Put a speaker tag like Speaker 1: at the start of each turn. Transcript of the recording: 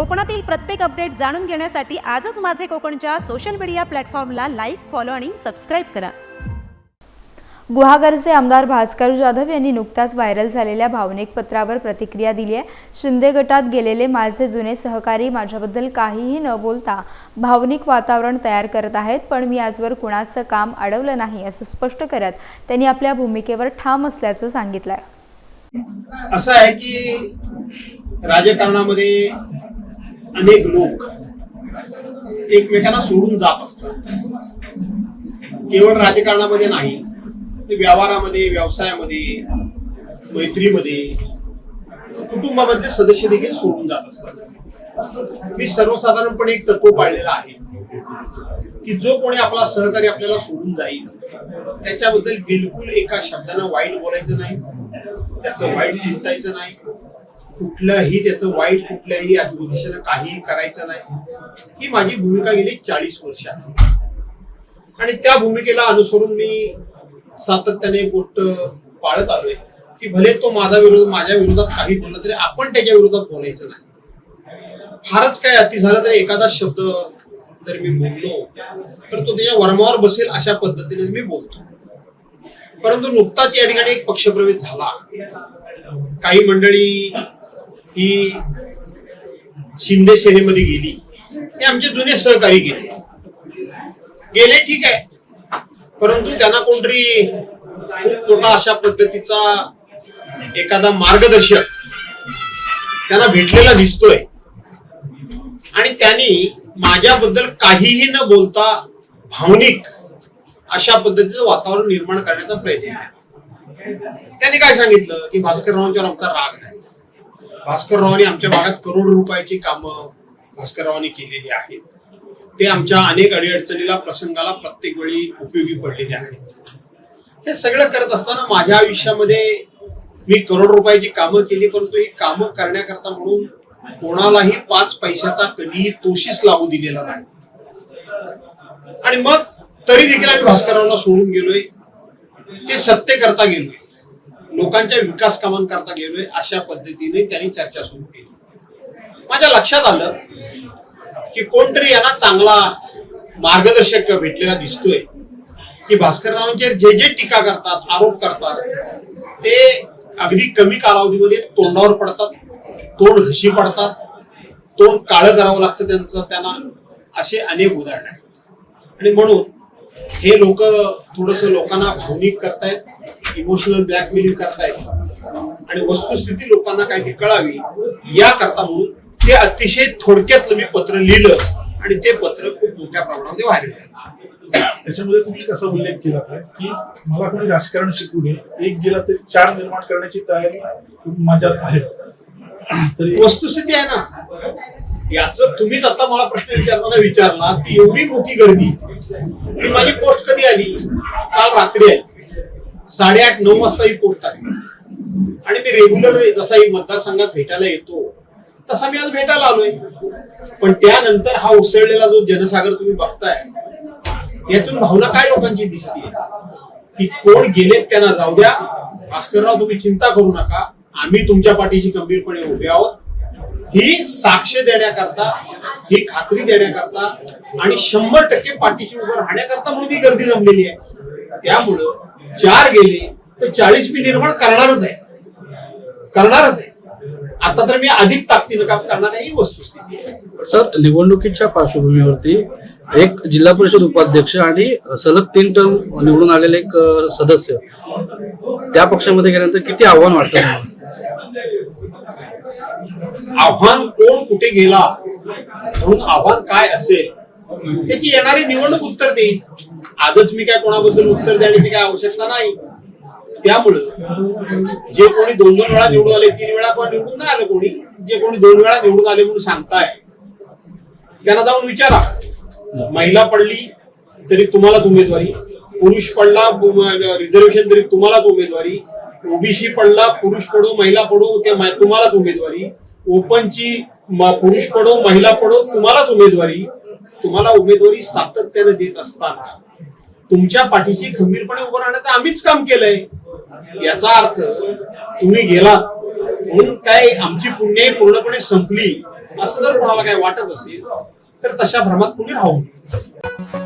Speaker 1: कोकणातील प्रत्येक अपडेट जाणून घेण्यासाठी आजच माझे कोकणच्या सोशल मीडिया प्लॅटफॉर्मला लाईक फॉलो आणि सबस्क्राईब करा.
Speaker 2: गुहागरचे आमदार भास्कर जाधव यांनी नुकताच व्हायरल झालेल्या भावनिक पत्रावर प्रतिक्रिया दिली आहे. शिंदे गटात गेलेले माझे जुने सहकारी माझ्याबद्दल काहीही न बोलता भावनिक वातावरण तयार करत आहेत पण मी आजवर कुणाचं काम अडवलं नाही असं स्पष्ट करत त्यांनी आपल्या भूमिकेवर ठाम असल्याचं सांगितलं आहे
Speaker 3: असं आहे की राजकारणामध्ये अनेक लोक एकमेकांना सोडून जात असतात. केवळ राजकारणामध्ये नाही ते व्यवहारामध्ये व्यवसायामध्ये मैत्रीमध्ये कुटुंबामधले सदस्य देखील सोडून जात असतात. मी सर्वसाधारणपणे एक तत्व पाळलेला आहे की जो कोणी आपला सहकारी आपल्याला सोडून जाईल त्याच्याबद्दल बिलकुल एका शब्दानं वाईट बोलायचं नाही त्याचं वाईट चिंतायचं नाही. कुठलंही त्याचं वाईट कुठल्याही दिशेनं काहीही करायचं नाही ही माझी भूमिका गेली चाळीस वर्ष आहे आणि त्या भूमिकेला अनुसरून मी सातत्याने गोष्ट पाळत आलोय की भले तो माझा विरोध माझ्या विरोधात काही बोलला तरी आपण त्याच्या विरोधात बोलायचं नाही. फारच काय अति झालं तरी एखादा शब्द जर मी बोललो तर तो त्याच्या वर्मावर बसेल अशा पद्धतीने मी बोलतो. परंतु नुकताच या ठिकाणी एक पक्षप्रवेश झाला. काही मंडळी ही शिंदे सेनेमध्ये गेली. हे आमचे जुने सहकारी गेले. गेले ठीक आहे. परंतु त्यांना कोणतरी खूप मोठा अशा पद्धतीचा एखादा मार्गदर्शक त्यांना भेटलेला दिसतोय. आणि त्यांनी माझ्याबद्दल काहीही न बोलता भावनिक अशा पद्धतीचं वातावरण निर्माण करण्याचा प्रयत्न केला. त्यांनी काय सांगितलं? की भास्कररावांच्यावर आमचा राग नाही. भास्कररावांनी आमच्या भागात करोड रुपयाची कामं भास्कररावांनी केलेली आहेत. ते आमच्या अनेक अडीअडचणीला प्रसंगाला प्रत्येक वेळी उपयोगी पडलेले आहेत. हे सगळं करत असताना माझ्या आयुष्यामध्ये मी करोड रुपयाची कामं केली परंतु ही कामं करण्याकरता म्हणून कोणालाही पाच पैशाचा कधीही तोशीच लागू दिलेला नाही. आणि मग तरी देखील आम्ही भास्कररावांना सोडून गेलोय. ते सत्य करता गेलोय. लोकांच्या विकास कामांकरता गेलोय अशा पद्धतीने त्यांनी चर्चा सुरू केली. माझ्या लक्षात आलं की कोणतरी यांना चांगला मार्गदर्शक भेटलेला दिसतोय की भास्कररावांचे जे जे टीका करतात आरोप करतात ते अगदी कमी कालावधीमध्ये तोंडावर पडतात तोंड घशी पडतात तोंड काळं करावं लागतं त्यांचं त्यांना असे अनेक उदाहरण आहेत. आणि म्हणून हे लोक थोडस लोकांना भावनिक करतायत. इमोशनल ब्लॅकमेलिंग करतायत आणि वस्तुस्थिती लोकांना काही ती कळावी या करता म्हणून ते अतिशय थोडक्यातलं मी पत्र लिहिलं आणि ते पत्र खूप मोठ्या प्रमाणामध्ये व्हायरल
Speaker 4: त्याच्यामध्ये तुम्ही कसा उल्लेख केला आहे की मला कोणी राजकारण शिकू नये एक गेला तरी चार निर्माण करण्याची तयारी माझ्यात आहे. तरी
Speaker 3: वस्तुस्थिती आहे ना. याच तुम्हीच आता मला प्रश्न विचारताना विचारला की एवढी मोठी गर्दी. आणि माझी पोस्ट कधी आली? काल रात्री आली. साडेआठ नऊ वाजता ही पोस्ट आली आणि मी रेग्युलर जसा ही मतदारसंघात भेटायला येतो तसा मी आज भेटायला आलोय. पण त्यानंतर हा उसळलेला जो जनसागर तुम्ही बघताय यातून भावना काय लोकांची दिसते की कोण गेलेत त्यांना जाऊ द्या. भास्करराव तुम्ही चिंता करू नका. आम्ही तुमच्या पाठीशी गंभीरपणे उभे आहोत. ही साक्ष देण्याकरता ही खात्री देण्याकरता आणि शंभर टक्के पाठीशी उभं राहण्याकरता म्हणून ही गर्दी जमलेली आहे. त्यामुळं चार गेले तर चाळीस मी निर्माण करणारच आहे. करणारच आहे. आता तर मी अधिक ताकदीनं काम करणार आहे ही वस्तुस्थिती आहे.
Speaker 5: सर निवडणुकीच्या पार्श्वभूमीवरती एक जिल्हा परिषद उपाध्यक्ष आणि सलग तीन टर्म निवडून आलेले एक सदस्य त्या पक्षामध्ये गेल्यानंतर किती आव्हान वाटतं?
Speaker 3: आव्हान कोण कुठे गेला म्हणून आव्हान काय असेल त्याची येणारी निवडणूक उत्तर देईल आजच मी काय कोणाबद्दल उत्तर देण्याची काय आवश्यकता नाही. त्यामुळं जे कोणी दोन दोन वेळा निवडून आले तीन वेळा पण निवडून नाही आलं कोणी जे कोणी दोन वेळा निवडून आले म्हणून सांगताय त्यांना जाऊन विचारा. महिला पडली तरी तुम्हालाच उमेदवारी पुरुष पडला रिझर्वेशन तरी तुम्हालाच उमेदवारी ओबीसी पडला पुरुष पडो महिला पडो ते तुम्हालाच उमेदवारी. ओपनची पुरुष पडो महिला पडो तुम्हालाच उमेदवारी. तुम्हाला उमेदवारी सातत्याने देत असताना. तुमच्या पाठीशी खंबीरपणे उभं राहण्याचं आम्हीच काम केलंय. याचा अर्थ तुम्ही गेलात म्हणून काय आमची पुण्य पूर्णपणे संपली असं जर कोणाला काय वाटत असेल तर तशा भ्रमात कुणी राहू नये.